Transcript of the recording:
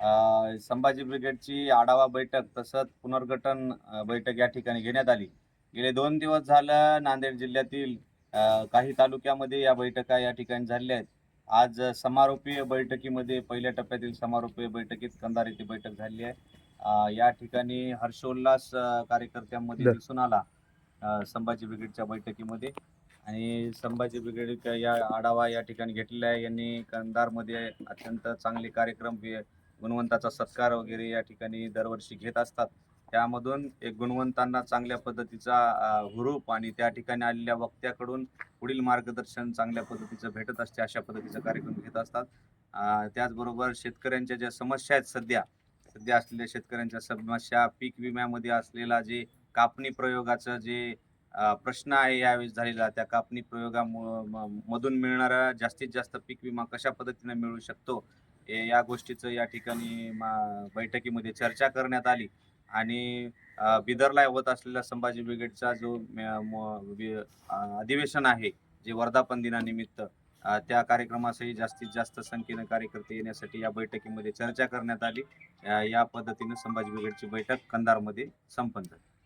संभाजी ब्रिगेडची आढावा बैठक तसंच पुनर्गठन बैठक या ठिकाणी घेण्यात आली. गेले दोन दिवस झालं नांदेड जिल्ह्यातील काही तालुक्यामध्ये या बैठका या ठिकाणी झालेल्या आहेत. आज समारोपीय बैठकीमध्ये पहिल्या टप्प्यातील समारोपीय बैठकीत कंधार येथे बैठक झाली आहे. या ठिकाणी हर्षोल्लास कार्यकर्त्यांमध्ये. दिसून आला संभाजी ब्रिगेडच्या बैठकीमध्ये. आणि संभाजी ब्रिगेड या आढावा या ठिकाणी घेतलेला आहे. यांनी कंधारमध्ये अत्यंत चांगले कार्यक्रम गुणवंताचा सत्कार वगैरे या ठिकाणी दरवर्षी घेत असतात. त्यामधून एक गुणवंतांना चांगल्या पद्धतीचा हुरूप आणि त्या ठिकाणी आलेल्या वक्त्याकडून पुढील मार्गदर्शन चांगल्या पद्धतीचं भेटत असते अशा पद्धतीचा कार्यक्रम घेत असतात. त्याचबरोबर शेतकऱ्यांच्या ज्या समस्या आहेत सध्या सध्या असलेल्या शेतकऱ्यांच्या समस्या पीक विम्यामध्ये असलेला जे कापणी प्रयोगाचं जे प्रश्न आहे यावेळेस झालेला त्या कापणी प्रयोगामधून मिळणारा जास्तीत जास्त पीक विमा कशा पद्धतीने मिळू शकतो? हे या गोष्टीचं या ठिकाणी मा- बैठकीमध्ये चर्चा करण्यात आली. आणि बिदरला होत असलेला संभाजी ब्रिगेडचा जो म- वि- अधिवेशन आहे जे वर्धापन दिनानिमित्त त्या कार्यक्रमासही जास्तीत जास्त संख्येने कार्यकर्ते येण्यासाठी या बैठकीमध्ये चर्चा करण्यात आली. या पद्धतीने संभाजी ब्रिगेडची बैठक कंधारमध्ये संपन्न झाली.